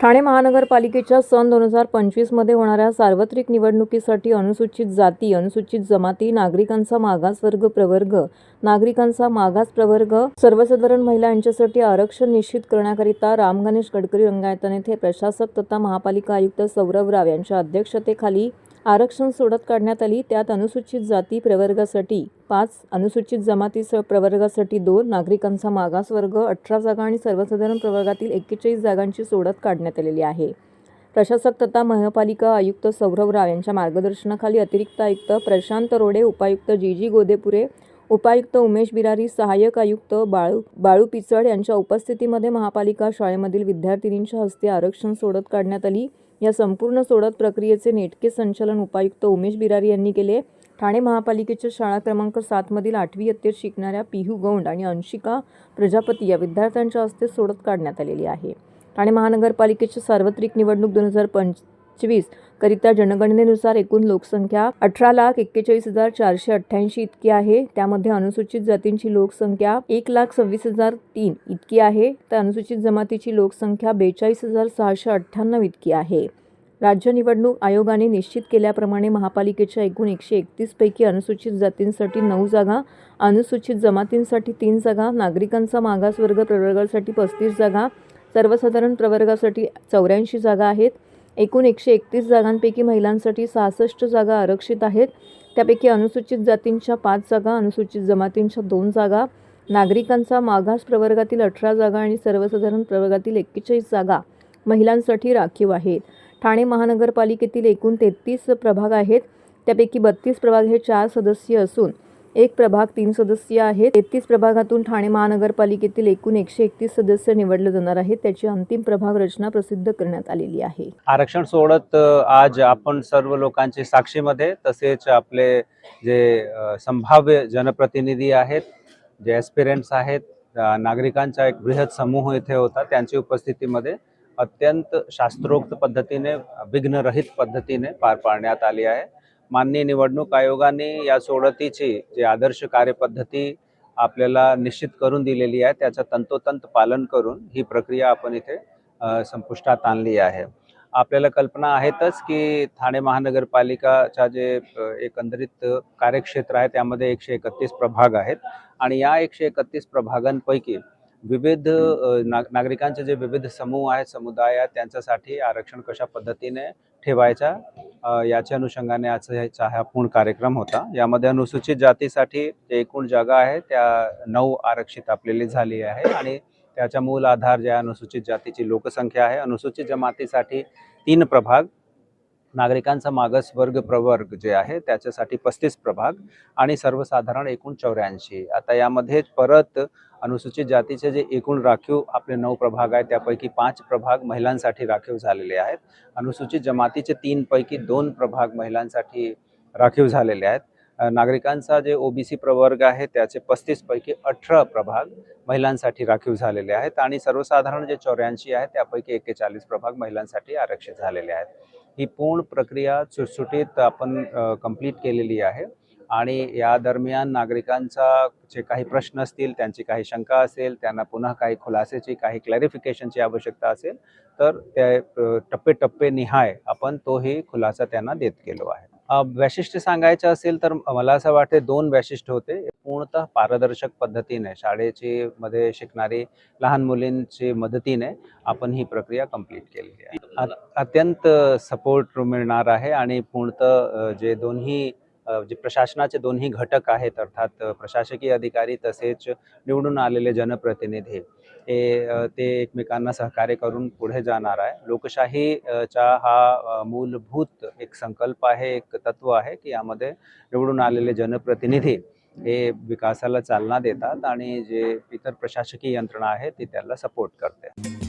ठाणे महानगरपालिकेच्या सन दोन हजार पंचवीसमध्ये होणाऱ्या सार्वत्रिक निवडणुकीसाठी अनुसूचित जाती अनुसूचित जमाती नागरिकांचा मागासवर्ग प्रवर्ग नागरिकांचा मागास प्रवर्ग सर्वसाधारण महिला यांच्यासाठी आरक्षण निश्चित करण्याकरिता राम गणेश गडकरी रंगायतन येथे प्रशासक तथा महापालिका आयुक्त सौरभ राव यांच्या अध्यक्षतेखाली आरक्षण सोडत काढण्यात आली त्यात अनुसूचित जाती प्रवर्गासाठी पाच अनुसूचित जमाती स प्रवर्गासाठी दोन नागरिकांचा मागासवर्ग अठरा जागा आणि सर्वसाधारण प्रवर्गातील एक्केचाळीस जागांची सोडत काढण्यात आलेली आहे. प्रशासक तथा महापालिका आयुक्त सौरभ राव यांच्या मार्गदर्शनाखाली अतिरिक्त आयुक्त प्रशांत रोडे उपायुक्त जी जी गोदेपुरे उपायुक्त उमेश बिरारी सहाय्यक आयुक्त बाळू बाळू पिचड यांच्या उपस्थितीमध्ये महापालिका शाळेमधील विद्यार्थिनींच्या हस्ते आरक्षण सोडत काढण्यात आली. या संपूर्ण सोडत प्रक्रियेचे नेटके संचालन उपायुक्त उमेश बिरारी यांनी केले. ठाणे महापालिकेच्या शाळा क्रमांक सातमधील आठवी इयत्तेत शिकणाऱ्या पिहू गौंड आणि अंशिका प्रजापती या विद्यार्थ्यांच्या हस्ते सोडत काढण्यात आलेली आहे. ठाणे महानगरपालिकेची सार्वत्रिक निवडणूक दोन हजार पंच पंचवीस. करिता जनगणनेनुसार एकूण लोकसंख्या अठरा लाख एक्केचाळीस हजार चारशे अठ्ठ्याऐंशी इतकी आहे. त्यामध्ये अनुसूचित जातींची लोकसंख्या एक लाख सव्वीस हजार तीन इतकी आहे. तर अनुसूचित जमातीची लोकसंख्या बेचाळीस हजार सहाशे अठ्ठ्याण्णव इतकी आहे. राज्य निवडणूक आयोगाने निश्चित केल्याप्रमाणे महापालिकेच्या एकूण एकशे एकतीसपैकी अनुसूचित जातींसाठी नऊ जागा अनुसूचित जमातींसाठी तीन जागा नागरिकांचा मागासवर्ग प्रवर्गासाठी पस्तीस जागा सर्वसाधारण प्रवर्गासाठी चौऱ्याऐंशी जागा आहेत. एकूण एकशे एकतीस जागांपैकी महिलांसाठी सहासष्ट जागा आरक्षित आहेत. त्यापैकी अनुसूचित जातींच्या पाच जागा अनुसूचित जमातींच्या दोन जागा नागरिकांचा मागास प्रवर्गातील अठरा जागा आणि सर्वसाधारण प्रवर्गातील एक्केचाळीस जागा महिलांसाठी राखीव आहेत. ठाणे महानगरपालिकेतील एकूण तेहतीस प्रभाग आहेत. त्यापैकी बत्तीस प्रभाग हे चार सदस्यीय असून एक प्रभाग तीन सदस्य आहेत. तेहतीस प्रभागातून ठाणे महानगरपालिकेतील एकूण एकशे एकतीस सदस्य निवडले जाणार आहेत. त्याची अंतिम प्रभाग रचना प्रसिद्ध करण्यात आलेली आहे. आरक्षण सोडत आज आपण सर्व लोकांचे साक्षीमध्ये तसेच आपले जे संभाव्य जनप्रतिनिधी आहेत जे ॲस्पिरंट्स आहेत नागरिकांचा एक बृहत समूह इथे होता त्यांच्या उपस्थितीमध्ये अत्यंत शास्त्रोक्त पद्धतीने विघ्नरहित पद्धतीने पार पाडण्यात आली आहे. माननीय निवडणूक आयोगाने या सोडतीची जी आदर्श कार्यपद्धती आपल्याला निश्चित करून दिलेली आहे त्याचं तंतोतंत पालन करून ही प्रक्रिया आपण इथे संपुष्टात आणली आहे. आपल्याला कल्पना आहेतच की ठाणे महानगरपालिकाच्या जे एकंदरीत कार्यक्षेत्र आहे त्यामध्ये एकशे एकतीस प्रभाग आहेत आणि या एकशे एकतीस प्रभागांपैकी विविध नाग नागरिकांचे जे विविध समूह आहेत समुदाय आहेत त्यांच्यासाठी आरक्षण कशा पद्धतीने ठेवायच्या. याच्या अनुषंगाने आजचा ह्याचा हा पूर्ण कार्यक्रम होता. यामध्ये अनुसूचित जातीसाठी जे एकूण जागा आहे. त्या नऊ आरक्षित आपलेली झाली आहे आणि त्याचा मूल आधार जे आहे अनुसूचित जातीची लोकसंख्या आहे. अनुसूचित जमातीसाठी तीन प्रभाग नागरिकांचा मागास वर्ग प्रवर्ग जे आहे त्याच्यासाठी पस्तीस प्रभाग आणि सर्वसाधारण एकूण चौऱ्याऐंशी. आता यामध्ये परत अनुसूचित जातीचे जे एकूण राखीव आपले नऊ प्रभाग आहेत त्यापैकी पाच प्रभाग महिलांसाठी राखीव झालेले आहेत. अनुसूचित जमातीचे तीनपैकी दोन प्रभाग महिलांसाठी राखीव झालेले आहेत. नागरिकांचा जे ओबीसी प्रवर्ग आहे त्याचे पस्तीस पैकी अठरा प्रभाग महिलांसाठी राखीव झालेले आहेत आणि सर्वसाधारण जे चौऱ्याऐंशी आहेत त्यापैकी एक्केचाळीस प्रभाग महिलांसाठी आरक्षित झालेले आहेत. ही पूर्ण प्रक्रिया सुटसुटीत आपण कंप्लीट केलेली आहे. आणि या दरम्यान नागरिकांचा जे काही प्रश्न असतील त्यांची काही शंका असेल त्यांना पुन्हा काही खुलासेची काही क्लॅरिफिकेशनची आवश्यकता असेल तर ते टप्पे टप्पे निहाय आपण तोही खुलासा त्यांना देत गेलो आहे. वैशिष्ट्य सांगायचं असेल तर मला असं वाटते दोन वैशिष्ट्य होते. पूर्णतः पारदर्शक पद्धतीने शाळेची मध्ये शिकणारी लहान मुलींची मदतीने आपण ही प्रक्रिया कंप्लीट केलेली आहे. अत्यंत सपोर्ट मिळणार आहे आणि पूर्णतः जे दोन्ही जे प्रशासनाचे दोन्ही घटक आहेत अर्थात प्रशासकीय अधिकारी तसेच निवडून आलेले जनप्रतिनिधी हे ते एकमेकांना सहकार्य करून पुढे जाणार आहे. लोकशाही चा हा मूलभूत एक संकल्प आहे एक तत्व आहे की यामध्ये निवडून आलेले जनप्रतिनिधी हे विकासाला चालना देतात आणि जे इतर प्रशासकीय यंत्रणा आहे ती त्याला सपोर्ट करते.